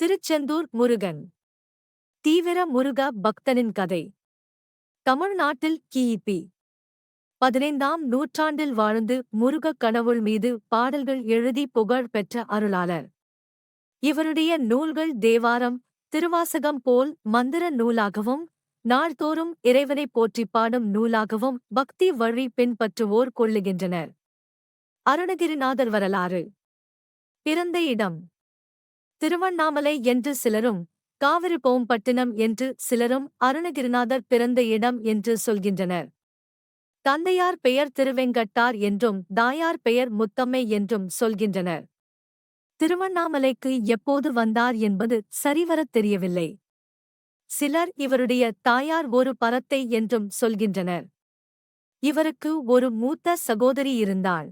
திருச்செந்தூர் முருகன். தீவிர முருக பக்தனின் கதை. தமிழ்நாட்டில் கிபி பதினைந்தாம் நூற்றாண்டில் வாழ்ந்து முருகக் கடவுள் மீது பாடல்கள் எழுதி புகழ் பெற்ற அருளாளர். இவருடைய நூல்கள் தேவாரம் திருவாசகம் போல் மந்திர நூலாகவும் நாள்தோறும் இறைவனை போற்றிப் பாடும் நூலாகவும் பக்தி வழி பின்பற்றுவோர் கொள்ளுகின்றனர். அருணகிரிநாதர் வரலாறு. பிறந்த இடம். திருவண்ணாமலை என்று சிலரும் காவிரிபோம்பட்டினம் என்று சிலரும் அருணகிரிநாதர் பிறந்த இடம் என்று சொல்கின்றனர். தந்தையார் பெயர் திருவெங்கட்டார் என்றும் தாயார் பெயர் முத்தம்மை என்றும் சொல்கின்றனர். திருவண்ணாமலைக்கு எப்போது வந்தார் என்பது சரிவரத் தெரியவில்லை. சிலர் இவருடைய தாயார் ஒரு பரத்தை என்றும் சொல்கின்றனர். இவருக்கு ஒரு மூத்த சகோதரி இருந்தாள்.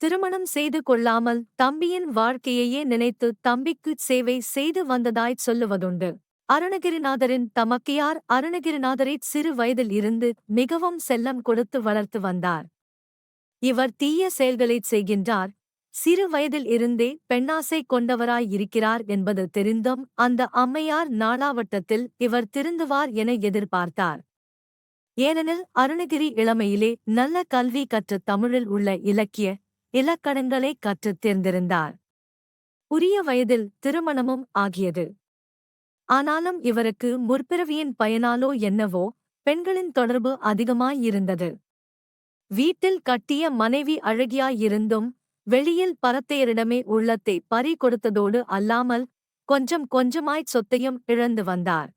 திருமணம் செய்து கொள்ளாமல் தம்பியின் வாழ்க்கையையே நினைத்து தம்பிக்கு சேவை செய்து வந்ததாய்ச் சொல்லுவதுண்டு. அருணகிரிநாதரின் தமக்கையார் அருணகிரிநாதரை சிறு வயதில் இருந்து மிகவும் செல்லம் கொடுத்து வளர்த்து வந்தார். இவர் தீய செயல்களைச் செய்கின்றார். சிறு வயதில் இருந்தே பெண்ணாசை கொண்டவராய் இருக்கிறார் என்பது தெரிந்தும் அந்த அம்மையார் நாளாவட்டத்தில் இவர் திருந்துவார் என எதிர்பார்த்தார். ஏனெனில் அருணகிரி இளமையிலே நல்ல கல்வி கற்ற தமிழில் உள்ள இலக்கிய இலக்கணங்களை கற்றுத் தேர்ந்திருந்தார். உரிய வயதில் திருமணமும் ஆகியது. ஆனாலும் இவருக்கு முற்பிறவியின் பயனாலோ என்னவோ பெண்களின் தொடர்பு அதிகமாயிருந்தது வீட்டில் கட்டிய மனைவி அழகியாயிருந்தும் வெளியில் பரத்தையரிடமே உள்ளத்தை பறி கொடுத்ததோடு அல்லாமல் கொஞ்சம் கொஞ்சமாய்ச் சொத்தையும் இழந்து வந்தார்.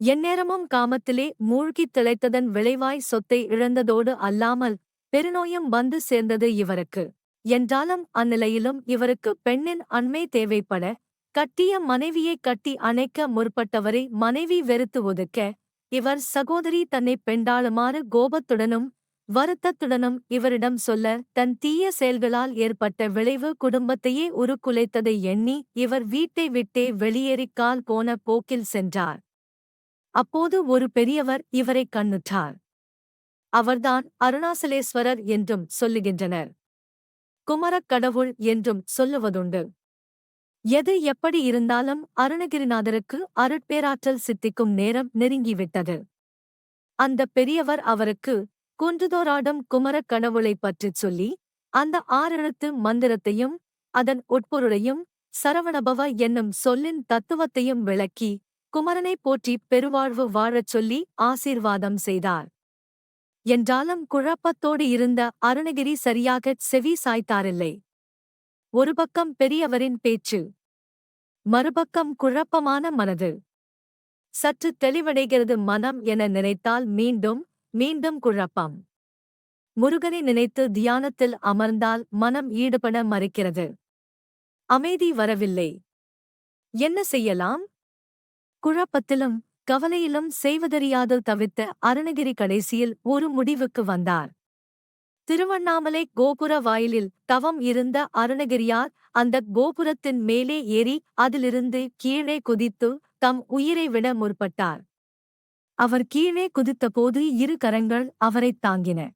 எந்நேரமும் காமத்திலே மூழ்கித் திளைத்ததன் விளைவாய் சொத்தை இழந்ததோடு அல்லாமல் பெருநோயும் வந்து சேர்ந்தது இவருக்கு. என்றாலும் அந்நிலையிலும் இவருக்கு பெண்ணின் அண்மை தேவைப்பட கட்டிய மனைவியை கட்டி அணைக்க முற்பட்டவரை மனைவி வெறுத்து ஒதுக்க இவர் சகோதரி தன்னை பெண்டாளுமாறு கோபத்துடனும் வருத்தத்துடனும் இவரிடம் சொல்ல தன் தீய செயல்களால் ஏற்பட்ட விளைவு குடும்பத்தையே உருக்குலைத்ததை எண்ணி இவர் வீட்டை விட்டே வெளியேறிக் கால் போன போக்கில் சென்றார். அப்போது ஒரு பெரியவர் இவரை கண்ணுற்றார். அவர்தான் அருணாசலேஸ்வரர் என்றும் சொல்லுகின்றனர். குமரக் கடவுள் என்றும் சொல்லுவதுண்டு. எது எப்படி இருந்தாலும் அருணகிரிநாதருக்கு அருட்பேராற்றல் சித்திக்கும் நேரம் நெருங்கிவிட்டது. அந்த பெரியவர் அவருக்கு குன்றுதோராடும் குமரக் கடவுளைப் பற்றிச் சொல்லி அந்த ஆறெழுத்து மந்திரத்தையும் அதன் உட்பொருளையும் சரவணபவ என்னும் சொல்லின் தத்துவத்தையும் விளக்கி குமரனைப் போற்றி பெருவாழ்வு வாழச் சொல்லி ஆசீர்வாதம் செய்தார். என்றாலும் குழப்பத்தோடு இருந்த அருணகிரி சரியாகச் செவி சாய்த்தாரில்லை. ஒரு பக்கம் பெரியவரின் பேச்சு. மறுபக்கம் குழப்பமான மனது. சற்று தெளிவடைகிறது மனம் என நினைத்தால் மீண்டும் மீண்டும் குழப்பம். முருகனை நினைத்து தியானத்தில் அமர்ந்தால் மனம் ஈடுபட மறுக்கிறது. அமைதி வரவில்லை. என்ன செய்யலாம்? குழப்பத்திலும் கவலையிலும் செய்வதறியாது தவித்த அருணகிரி கடைசியில் ஒரு முடிவுக்கு வந்தார். திருவண்ணாமலை கோபுர வாயிலில் தவம் இருந்த அருணகிரியார் அந்த கோபுரத்தின் மேலே ஏறி அதிலிருந்து கீழே குதித்து தம் உயிரை விட முற்பட்டார். அவர் கீழே குதித்தபோது இரு கரங்கள் அவரைத் தாங்கின.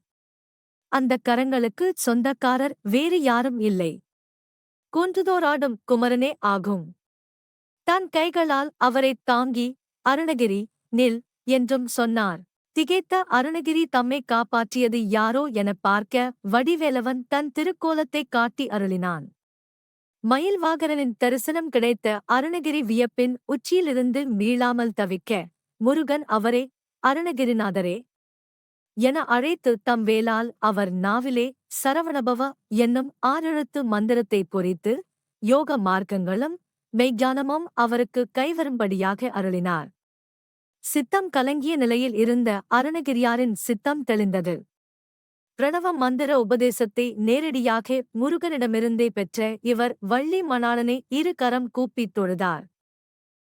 அந்த கரங்களுக்கு சொந்தக்காரர் வேறு யாரும் இல்லை. குன்றுதோராடும் குமரனே ஆகும். தன் கைகளால் அவரைத் தாங்கி அருணகிரி நில் என்றும் சொன்னார். திகைத்த அருணகிரி தம்மை காப்பாற்றியது யாரோ எனப் பார்க்க வடிவேலவன் தன் திருக்கோலத்தைக் காட்டி அருளினான். மயில்வாகரனின் தரிசனம் கிடைத்த அருணகிரி வியப்பின் உச்சியிலிருந்து மீளாமல் தவிக்க முருகன் அவரே அருணகிரிநாதரே என அழைத்து தம் வேலால் அவர் நாவிலே சரவணபவ என்னும் ஆறெழுத்து மந்திரத்தை பொறித்து யோக மார்க்கங்களும் மெய்ஞானமும் அவருக்கு கைவரும்படியாக அருளினார். சித்தம் கலங்கிய நிலையில் இருந்த அருணகிரியாரின் சித்தம் தெளிந்தது. பிரணவ மந்திர உபதேசத்தை நேரடியாக முருகனிடமிருந்தே பெற்ற இவர் வள்ளி மணாளனை இரு கரம் கூப்பித் தொழுதார்.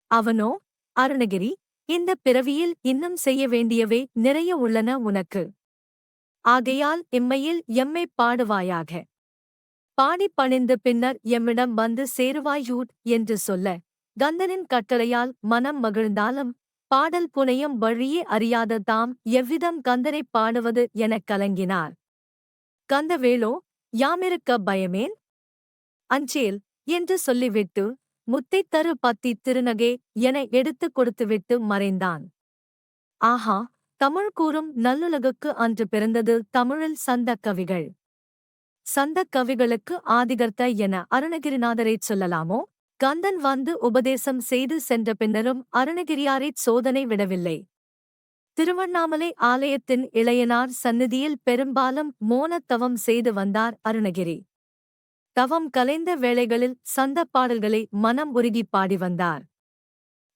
அவனோ அருணகிரி இந்த பிறவியில் இன்னும் செய்ய வேண்டியவை நிறைய உள்ளன உனக்கு. ஆகையால் இம்மையில் எம்மைப் பாடுவாயாக. பாடிப் பணிந்து பின்னர் எம்மிடம் வந்து சேருவாயூட் என்று சொல்ல. கந்தனின் கட்டளையால் மனம் மகிழ்ந்தாலும் பாடல் புனையும் வழியே அறியாத தாம் எவ்விதம் கந்தனைப் பாடுவது எனக் கலங்கினார். கந்தவேளோ யாமிருக்க பயமேன்? அஞ்சேல் என்று சொல்லிவிட்டு முத்தைத் தரு பத்தி திருநகே என எடுத்துக் கொடுத்துவிட்டு மறைந்தான். ஆஹா தமிழ் கூறும் நல்லுலகுக்கு அன்று பிறந்தது தமிழில் சந்தக் கவிகள். சந்தக் கவிகளுக்கு ஆதிகர்த்த என அருணகிரிநாதரைச் சொல்லலாமோ? கந்தன் வந்து உபதேசம் செய்து சென்ற பின்னரும் அருணகிரியாரைச் சோதனை விடவில்லை. திருவண்ணாமலை ஆலயத்தின் இளையனார் சந்நிதியில் பெரும்பாலும் மோனத் தவம் செய்து வந்தார் அருணகிரி. தவம் கலைந்த வேளைகளில் சந்தப் பாடல்களை மனம் உருகி பாடி வந்தார்.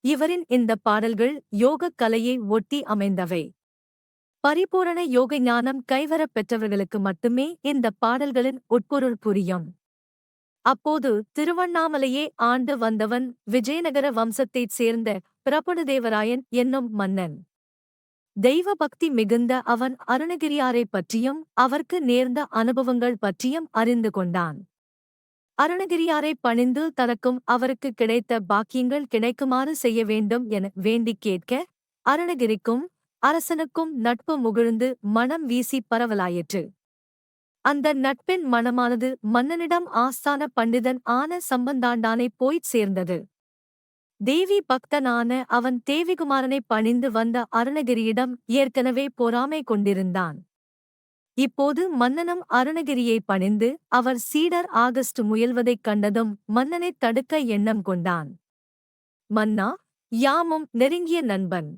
இவரின் இந்த பாடல்கள் யோகக் கலையை ஒட்டி அமைந்தவை. பரிபூரண யோக ஞானம் கைவரப் பெற்றவர்களுக்கு மட்டுமே இந்த பாடல்களின் உட்பொருள் புரியும். அப்போது திருவண்ணாமலையே ஆண்டு வந்தவன் விஜயநகர வம்சத்தைச் சேர்ந்த பிரபுடதேவராயன் என்னும் மன்னன். தெய்வ பக்தி மிகுந்த அவன் அருணகிரியாரைப் பற்றியும் அவர்க்கு நேர்ந்த அனுபவங்கள் பற்றியும் அறிந்து கொண்டான். அருணகிரியாரை பணிந்து தனக்கும் அவருக்கு கிடைத்த பாக்கியங்கள் கிடைக்குமாறு செய்ய வேண்டும் என வேண்டிக் கேட்க அருணகிரிக்கும் அரசனுக்கும் நட்பு முகிழ்ந்து மனம் வீசி பரவலாயிற்று. அந்த நட்பின் மனமானது மன்னனிடம் ஆஸ்தான பண்டிதன் ஆன சம்பந்தாண்டானை போய்ச் சேர்ந்தது. தேவி பக்தனான அவன் தேவிகுமாரனை பணிந்து வந்த அருணகிரியிடம் ஏற்கனவே பொறாமை கொண்டிருந்தான். இப்போது மன்னனும் அருணகிரியை பணிந்து அவர் சீடர் ஆகஸ்ட் முயல்வதைக் கண்டதும் மன்னனைத் தடுக்க எண்ணம் கொண்டான். மன்னா யாமும் நெருங்கிய நண்பன்.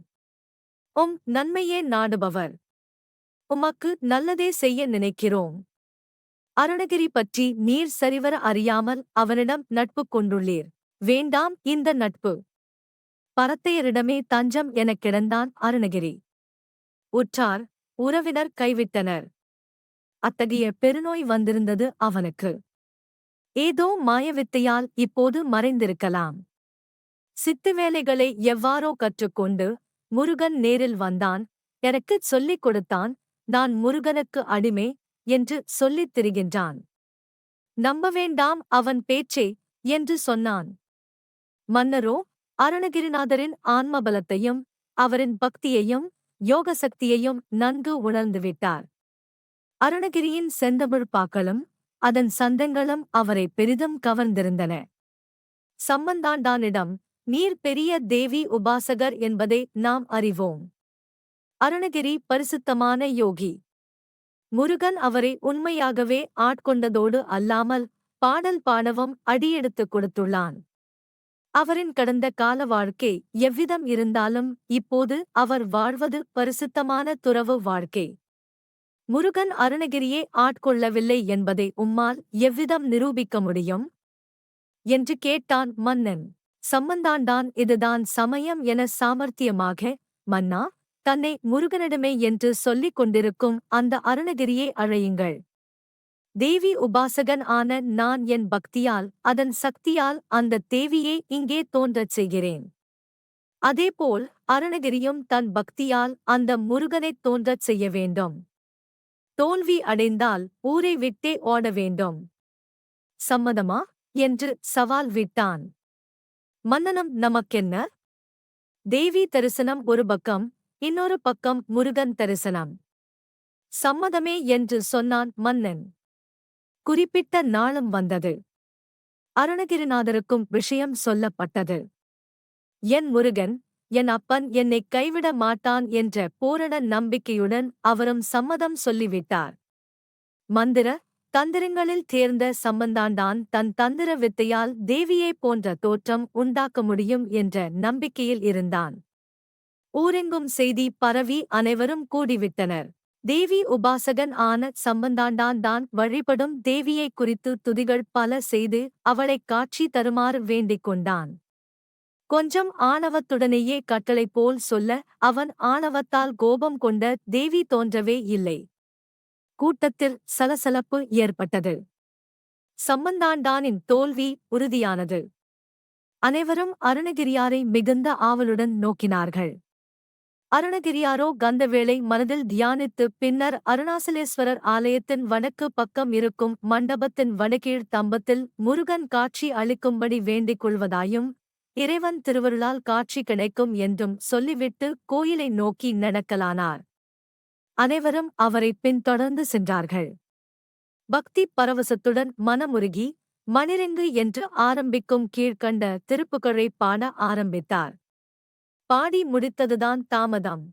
உம் நன்மையே நாடுபவர். உமக்கு நல்லதே செய்ய நினைக்கிறோம். அருணகிரி பற்றி நீர் சரிவர அறியாமல் அவனிடம் நட்பு கொண்டுள்ளீர். வேண்டாம் இந்த நட்பு. பரத்தையரிடமே தஞ்சம் எனக் கிடந்தான் அருணகிரி. உற்றார் உறவினர் கைவிட்டனர். அத்தகைய பெருநோய் வந்திருந்தது அவனுக்கு. ஏதோ மாயவித்தையால் இப்போது மறைந்திருக்கலாம். சித்து வேலைகளை எவ்வாறோ கற்றுக்கொண்டு முருகன் நேரில் வந்தான். எனக்குச் சொல்லிக் கொடுத்தான் நான் முருகனுக்கு அடிமை என்று சொல்லித் திரிகின்றான். நம்ப வேண்டாம் அவன் பேச்சே என்று சொன்னான். மன்னரோ அருணகிரிநாதரின் ஆன்மபலத்தையும் அவரின் பக்தியையும் யோக சக்தியையும் நன்கு உணர்ந்துவிட்டார். அருணகிரியின் செந்தமிழ் பாக்களும் அதன் சந்தங்களும் அவரை பெரிதும் கவர்ந்திருந்தன. சம்பந்தாண்டானிடம் நீர் பெரிய தேவி உபாசகர் என்பதை நாம் அறிவோம். அருணகிரி பரிசுத்தமான யோகி. முருகன் அவரை உண்மையாகவே ஆட்கொண்டதோடு அல்லாமல் பாடல் பாடவும் அடியெடுத்துக் கொடுத்துள்ளான். அவரின் கடந்த கால வாழ்க்கை எவ்விதம் இருந்தாலும் இப்போது அவர் வாழ்வது பரிசுத்தமான துறவு வாழ்க்கை. முருகன் அருணகிரியே ஆட்கொள்ளவில்லை என்பதை உம்மால் எவ்விதம் நிரூபிக்க முடியும்? என்று கேட்டான் மன்னன். சம்பந்தாண்டான் இதுதான் சமயம் என சாமர்த்தியமாக மன்னா தன்னை முருகனிடமே என்று சொல்லிக் கொண்டிருக்கும் அந்த அருணகிரியை அழையுங்கள். தேவி உபாசகன் ஆன நான் என் பக்தியால் அதன் சக்தியால் அந்த தேவியை இங்கே தோன்றச் செய்கிறேன். அதேபோல் அருணகிரியும் தன் பக்தியால் அந்த முருகனைத் தோன்றச் செய்ய வேண்டும். தோல்வி அடைந்தால் ஊரை விட்டே ஓட வேண்டும். சம்மதமா? என்று சவால் விட்டான். மன்னனம் நமக்கென்ன? தேவி தரிசனம் ஒரு பக்கம் இன்னொரு பக்கம் முருகன் தரிசனம். சம்மதமே என்று சொன்னான் மன்னன். குறிப்பிட்ட நாளும் வந்தது. அருணகிரிநாதருக்கும் விஷயம் சொல்லப்பட்டது. என் முருகன் என் அப்பன் என்னைக் கைவிட மாட்டான் என்ற பூரண நம்பிக்கையுடன் அவரும் சம்மதம் சொல்லிவிட்டார். மந்திர தந்திரங்களில் தேர்ந்த சம்பந்தாண்டான் தன் தந்திர வித்தையால் தேவியைப் போன்ற தோற்றம் உண்டாக்க முடியும் என்ற நம்பிக்கையில் இருந்தான். ஊரெங்கும் செய்தி பரவி அனைவரும் கூடிவிட்டனர். தேவி உபாசகன் ஆன சம்பந்தாண்டான் தான் வழிபடும் தேவியைக் குறித்து துதிகள் பல செய்து அவளைக் காட்சி தருமாறு வேண்டிக் கொண்டான். கொஞ்சம் ஆணவத்துடனேயே கட்டளை போல் சொல்ல அவன் ஆணவத்தால் கோபம் கொண்ட தேவி தோன்றவே இல்லை. கூட்டத்தில் சலசலப்பு ஏற்பட்டது. சம்பந்தாண்டானின் தோல்வி உறுதியானது. அனைவரும் அருணகிரியாரை மிகுந்த ஆவலுடன் நோக்கினார்கள். அருணகிரியாரோ கந்தவேளை மனதில் தியானித்து பின்னர் அருணாசலேஸ்வரர் ஆலயத்தின் வடக்கு பக்கம் இருக்கும் மண்டபத்தின் வடகீழ் தம்பத்தில் முருகன் காட்சி அளிக்கும்படி வேண்டிக் கொள்வதாயும் இறைவன் திருவருளால் காட்சி கிடைக்கும் என்றும் சொல்லிவிட்டு கோயிலை நோக்கி நடக்கலானார். அனைவரும் அவரை பின்தொடர்ந்து சென்றார்கள். பக்தி பரவசத்துடன் மனமுருகி மணிரெங்கு என்று ஆரம்பிக்கும் கீழ்கண்ட திருப்புகழை பாட ஆரம்பித்தார். பாடி முடித்ததுதான் தாமதம்.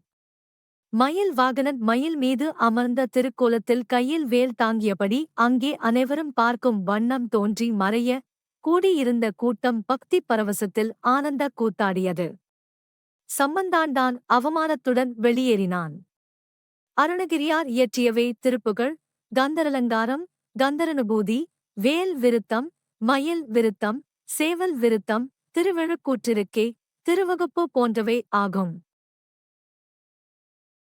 மயில் வாகனன் மயில் மீது அமர்ந்த திருக்கோலத்தில் கையில் வேல் தாங்கியபடி அங்கே அனைவரும் பார்க்கும் வண்ணம் தோன்றி மறைய கூடியிருந்த கூட்டம் பக்தி பரவசத்தில் ஆனந்த கூத்தாடியது. சம்பந்தாண்டான் அவமானத்துடன் வெளியேறினான். அருணகிரியார் இயற்றியவை திருப்புகழ் கந்தரலங்காரம் கந்தரனுபூதி வேல் விருத்தம் மயில் விருத்தம் சேவல் விருத்தம் திருவிழுக்கூற்றிருக்கே திருவகுப்பு போன்றவை ஆகும்.